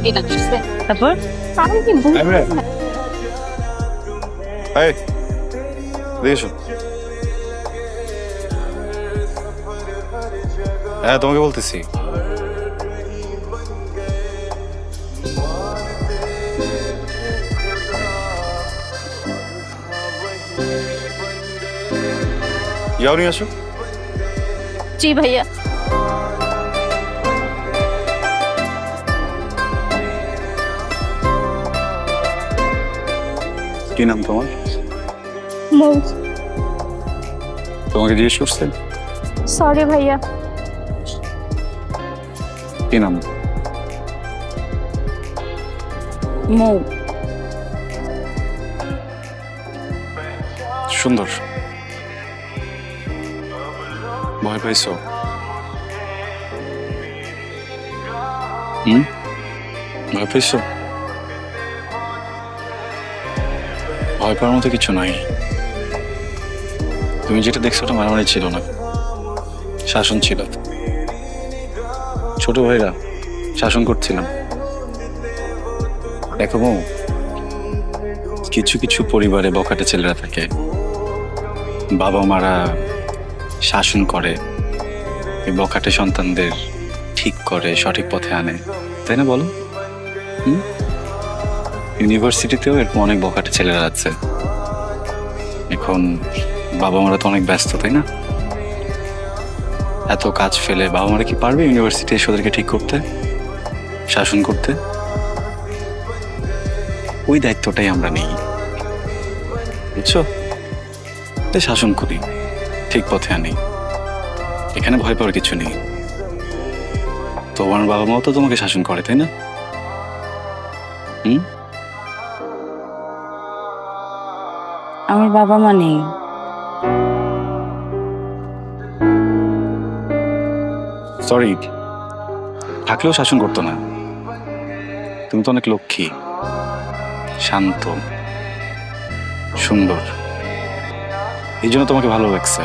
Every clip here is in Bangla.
দিন আসছে তারপর আমি কি ভুল Emre. এই এদিকে এসো হ্যাঁ তোমাকে বলতেছি যাও নিয়ে আসো জি ভাইয়া কি নাম তোমার? মৌ। তোমাকে জিজ্ঞেস করছে? সরি ভাইয়া। কি নাম? মৌ। সুন্দর। ভয় পাইছো? হুম? ভয় পাইছো? ভয় পাওয়ার মতো কিছু নাই। তুমি যেটা দেখছ ওটা মারামারি ছিল না। শাসন ছিল। ছোট ভাইরা শাসন করছিলাম। দেখো বউ, কিছু কিছু পরিবারে বকাটে ছেলেরা থাকে। বাবা মারা শাসন করে এই বখাটে সন্তানদের ঠিক করে সঠিক পথে আনে। তাই না বলো? হুম? ইউনিভার্সিটিতেও এরকম অনেক বখাটে ছেলেরা আছে। এখন বাবা মারা তো অনেক ব্যস্ত, তাই না? এত কাজ ফেলে বাবা মারা কি পারবে ইউনিভার্সিটি এসে ওদেরকে ঠিক করতে? শাসন করতে? ওই দায়িত্বটাই আমরা নেই। বুঝছ? শাসন করি। ঠিক পথে আনি এখানে ভয় পাওয়ার কিছু নেই। তোমার বাবা মাও তো তোমাকে শাসন করে, তাই না? হুম? আমার বাবা মা নেই। সরি থাকলেও শাসন করতো না। তুমি তো অনেক লক্ষ্মী। শান্ত, সুন্দর। এই জন্য তোমাকে ভালো লাগছে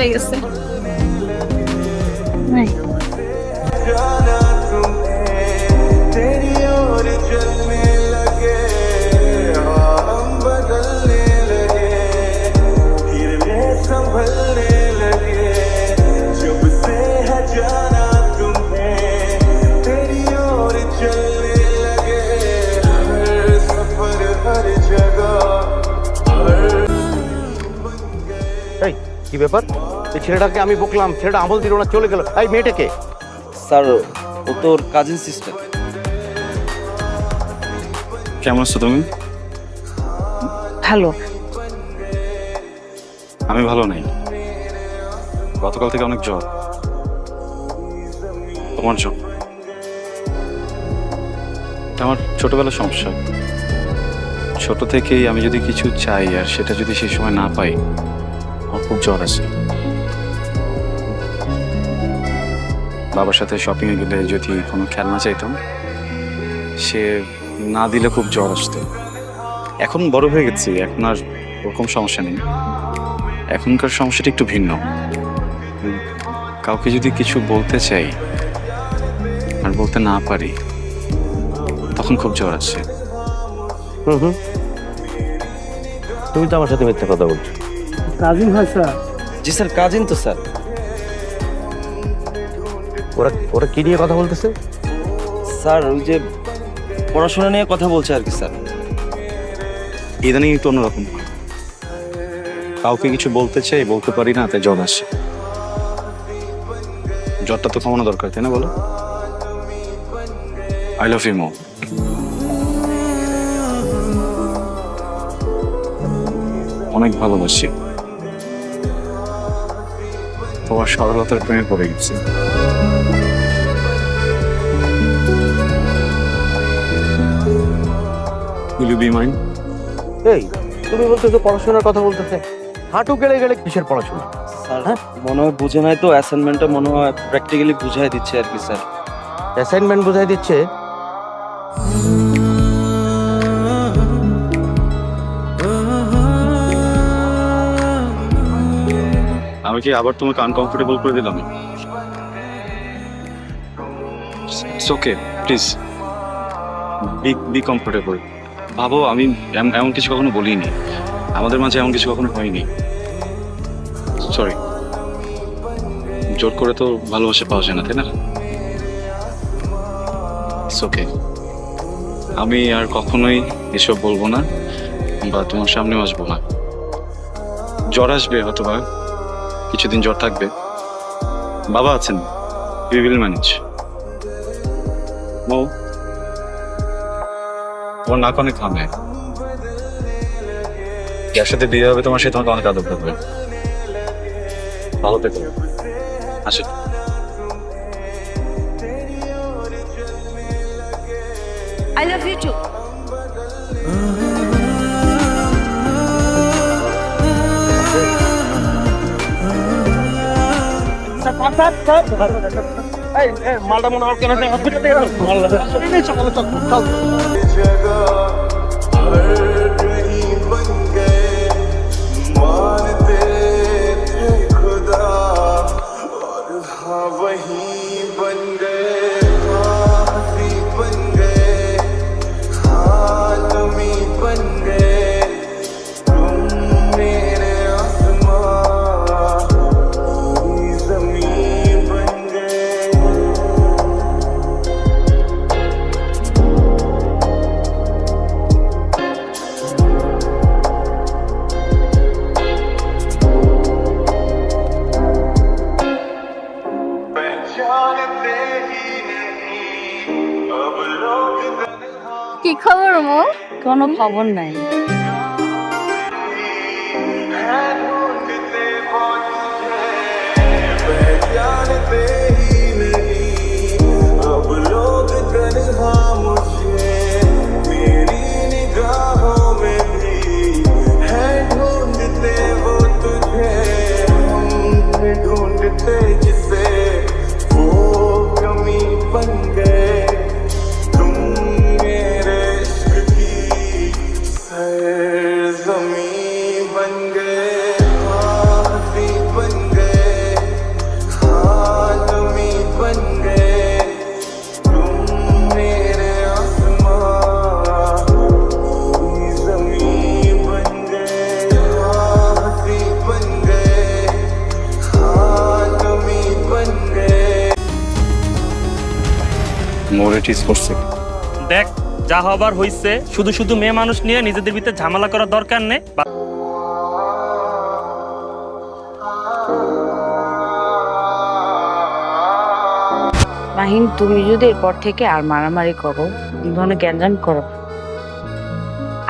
চলে গেছে কি ব্যাপার এই ছেলেটাকে আমি বকলাম ছেলেটা আমল দিল না চলে গেল। এই মেয়েটাকে? স্যার ও তোর কাজিন সিস্টার কেমন আছো তুমি? ভালো। আমি ভালো নাই। গতকাল থেকে অনেক জ্বর। তোমার জ্বর? আমার ছোটবেলার সমস্যা। ছোট থেকেই আমি যদি কিছু চাই আর সেটা যদি সেই সময় না পাই আমার খুব জ্বর আসে বাবার সাথে শপিং এ গেলে যদি কোনো খেলনা চাইতাম সে না দিলে খুব জ্বর আসতো। এখন বড় হয়ে গেছি এখন আর ওরকম সমস্যা নেই। এখনকার সমস্যাটা একটু ভিন্ন। কাউকে যদি কিছু বলতে চাই আর বলতে না পারি তখন খুব জ্বর আসে। হুম হুম। তুমি তো আমার সাথে মিথ্যা কথা বলছো। কাজিন হয় স্যার। জি স্যার কাজিন তো স্যার। ওরা ওরা কি নিয়ে কথা বলতেছে? স্যার ওই যে পড়াশোনা নিয়ে কথা বলছে আর কি স্যার। ইদানিং একটু অন্যরকম। কাউকে কিছু বলতে চাই বলতে পারি না তাই জ্বর আসে জ্বরটা তো কমানো দরকার তাই না বলো? আই লাভ ইউ মো অনেক ভালোবাসি। তোমার সরলতার প্রেমে পড়ে গেছি। Will you be এই তুমি বলতেছো পড়াশোনার কথা বলতেছে। হাঁটু গেলে গেলে কিসের পড়াশোনা? স্যার মনে হয় বুঝে নাই তো অ্যাসাইনমেন্টটা মনে হয় প্র্যাকটিক্যালি বুঝাই দিচ্ছে আর কি স্যার। অ্যাসাইনমেন্ট বোঝাই দিচ্ছে? আমি আবার তোমাকে আনকমফোর্টেবল করে দিলাম। It's okay please be be comfortable ভাবো, আমি এম- এমন কিছু কখনো বলিনি। আমাদের মাঝে এমন কিছু কখনো হয়নি। সরি জোর করে তো ভালোবাসা পাওয়া যায় না, তাই না? ওকে আমি আর কখনোই এসব বলব না, বা তোমার সামনেও আসব না। জ্বর আসবে হয়তো বা কিছুদিন জ্বর থাকবে। বাবা আছেন উই উইল ম্যানেজ। মৌ তোমার নাক অনেক ঘামে। যার সাথে বিয়ে হবে তোমার সাথে তোমাকে অনেক আদর করবে। ভালো থেকো। আসে আই লাভ ইউ টু মালটা মনে হয় কেন কি খবর মো? কোনো খবর নাই। है মোরে করছে। দেখ যা হবার হইছে শুধু শুধু মেয়ে মানুষ নিয়ে নিজেদের ভিতরে ঝামেলা করার দরকার নেই মাহিন তুমি যদি এরপর থেকে আর মারামারি করো ধরনের গ্যাঞ্জাম করো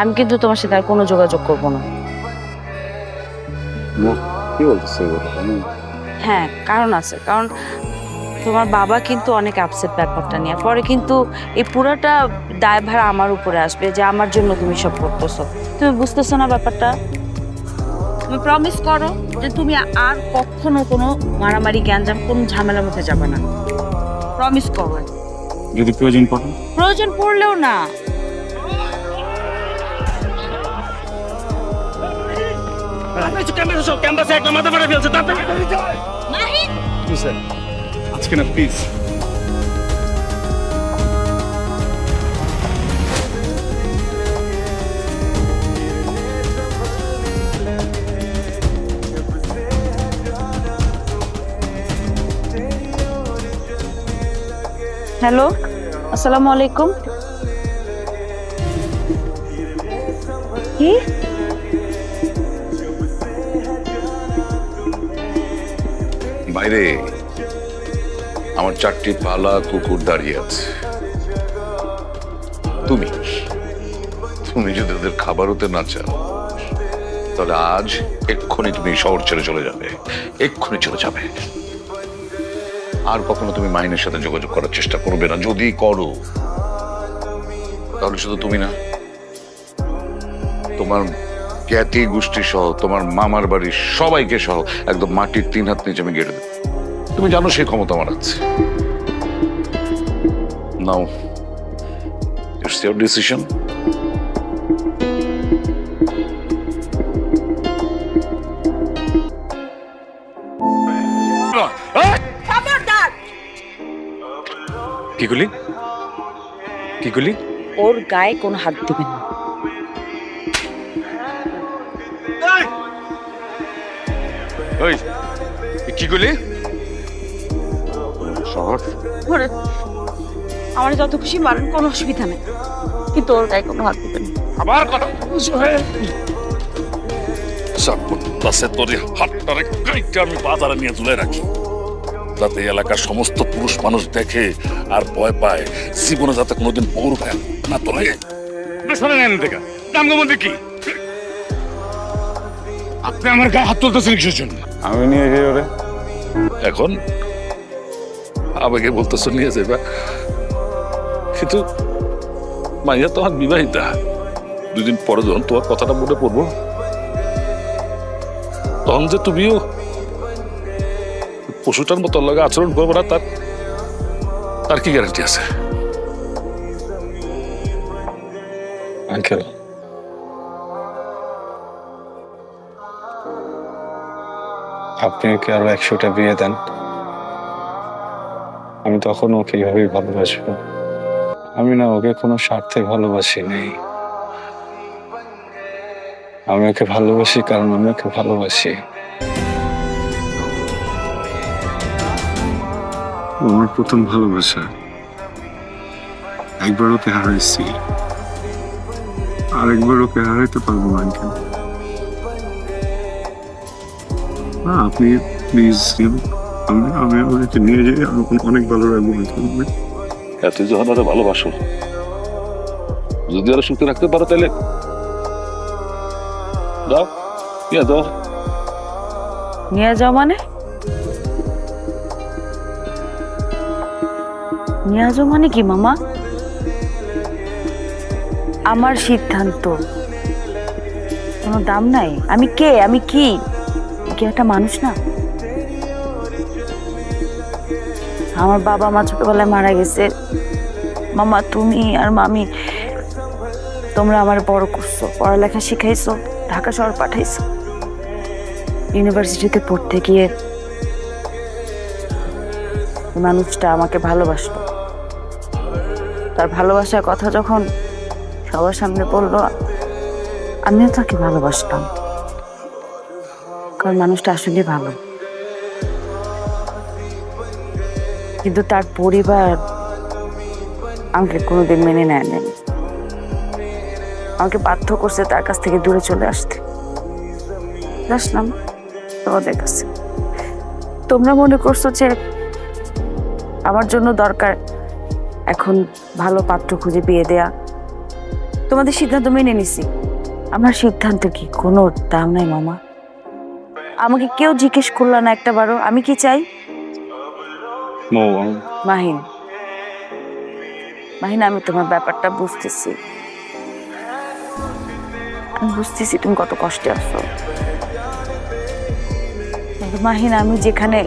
আমি কিন্তু তোমার সাথে আর কোনো যোগাযোগ করব না। কি বলতেছে হ্যাঁ কারণ আছে কারণ তোমার বাবা কিন্তু অনেক আপসেট ব্যাপারটা নিয়ে। পরে কিন্তু এই পুরোটা দায়ভার আমার উপরে আসবে যে আমার জন্য তুমি সব করতেছো। তুমি বুঝতেছো না ব্যাপারটা? তুমি প্রমিস করো যে তুমি আর কখনো কোনো মারামারি গ্যাঞ্জাম কোনো ঝামেলার মধ্যে যাবে না। প্রমিস করো। যদি প্রয়োজন পড়ে? প্রয়োজন পড়লেও না। ক্যাম্পাসে একটা মাথা ফাটা ফেলছে তাড়াতাড়ি আজকে না প্লিজ হ্যালো আসসালামু আলাইকুম কি বাইরে আমার চারটি পালা কুকুর দাঁড়িয়ে আছে। তুমি? তুমি যদি ওদের খাবার হতে না চাও, তাহলে আজ এক্ষুনি তুমি শহর ছেড়ে চলে যাবে। এক্ষুনি চলে যাবে। আর কখনো তুমি মাইনের সাথে যোগাযোগ করার চেষ্টা করবে না। যদি করো, তাহলে শুধু তুমি না। তোমার জ্ঞাতি গোষ্ঠী সহ, তোমার মামার বাড়ির সবাইকে সহ একদম মাটির তিন হাত নিচে আমি গেড়ে দেবো। তুমি জানো সে ক্ষমতা আমার আছে নাও ইটস ইউর ডিসিশন কি গুলি কি গুলি ওর গায়ে কোনো হাত দিবেন না। ওই কি গুলি শহর? আমার যত খুশি মারেন কোনো অসুবিধা নেই। কিন্তু ওর গায়ে কোনো হাত দিবেন না। আবার কথা বাসে তোর হাতটারে কাইটা আমি বাজারে নিয়ে তুলে রাখি। যাতে এলাকার সমস্ত পুরুষ মানুষ দেখে আর ভয় পায়। জীবনে যাতে কোনোদিন পায় না তোলে। কি? আপনি আমার গায়ে হাত তুলতেছেন কিসের জন্য? আমি নিয়ে গিয়ে ওরে। এখন আবেগে বলতেছো, নিয়ে যাবা কিন্তু মাইয়া তোমার বিবাহিতা। দুদিন পরে যখন তোমার কথাটা মনে পড়ব, তখন যে তুমিও পশুটার মতো লাগে আচরণ করব না, তার তার কি গ্যারান্টি আছে? আপনি ওকে আরও একশোটা বিয়ে দেন। আমি তখন ওকে এইভাবেই ভালোবাসবো আমি না ওকে কোনো স্বার্থে ভালোবাসি নেই। আমি ওকে ভালোবাসি কারণ আমি ওকে ভালোবাসি। আমার প্রথম ভালোবাসা। একবার ওকে হারাইছি। আরেকবার ওকে হারাইতে পারব না, আপনি প্লিজ আমি আমি ওদেরকে নিয়ে যাই অনেক ভালো রাখব আঙ্কেল এত যখন ওরা ভালোবাসো যদি ওরা সুখে রাখতে পারো তাহলে। দাও ইয়া দাও। নিয়ে যাও মানে? নিয়ে যাও মানে কি মামা? আমার সিদ্ধান্ত। কোনো দাম নাই। আমি কে? আমি কি? আমি কি একটা মানুষ না? আমার বাবা মা ছোটবেলায় মারা গেছে। মামা, তুমি আর মামি, তোমরা আমার বড় করছ, পড়ালেখা শিখাইছো, ঢাকা শহর পাঠাইছো। ইউনিভার্সিটিতে পড়তে গিয়ে মানুষটা আমাকে ভালোবাসলো। তার ভালোবাসার কথা যখন সবার সামনে বলল, আমিও তাকে ভালোবাসতাম। কারণ মানুষটা আসলে ভালো। কিন্তু তার পরিবার আমাকে কোনোদিন মেনে নেয় নাই আমাকে বাধ্য করছে তার কাছ থেকে দূরে চলে আসতে। আসলাম তোমাদের কাছে। তোমরা মনে করছ যে আমার জন্য দরকার এখন ভালো পাত্র খুঁজে বিয়ে দেয়া। তোমাদের সিদ্ধান্ত মেনে নিছি। আমার সিদ্ধান্ত কি? কোনো দাম নাই, মামা। আমাকে কেউ জিজ্ঞেস করল না একটা বারো আমি কি চাই? মো মাহিন মাহিন, আমি তোমার ব্যাপারটা বুঝতেছি। আমি বুঝতেছি তুমি কত কষ্টে আছো। মাহিন, আমি যেখানে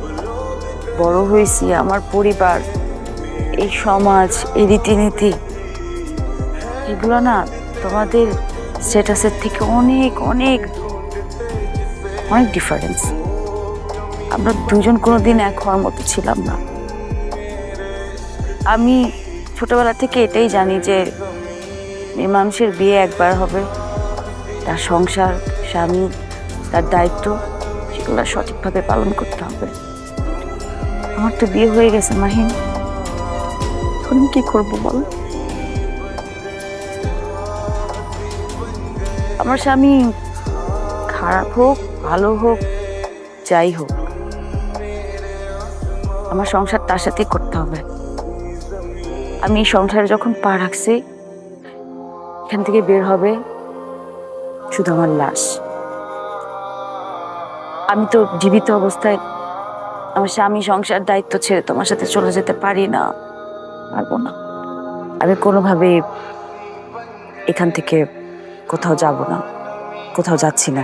বড় হয়েছি, আমার পরিবার, এই সমাজ, এই রীতিনীতি, এগুলো না তোমাদের স্ট্যাটাসের থেকে অনেক অনেক অনেক ডিফারেন্স আমরা দুজন কোনোদিন এক হওয়ার মতো ছিলাম না। আমি ছোটবেলা থেকে এটাই জানি যে মেয়ে বিয়ে একবার হবে। তার সংসার, স্বামী, তার দায়িত্ব, সেগুলো সঠিকভাবে পালন করতে হবে। আমার তো বিয়ে হয়ে গেছে, মাহিন। এখন কি করব বল? আমার স্বামী খারাপ হোক, ভালো হোক, যাই হোক, আমার সংসার তার সাথেই করতে হবে। আমি এই সংসারে যখন পা রাখছি, এখান থেকে বের হবে শুধু আমার লাশ। আমি তো জীবিত অবস্থায় আমার স্বামী সংসার দায়িত্ব ছেড়ে তোমার সাথে চলে যেতে পারি না, পারব না। আমি কোনোভাবে এখান থেকে কোথাও যাব না, কোথাও যাচ্ছি না।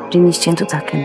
আপনি নিশ্চিন্ত থাকেন।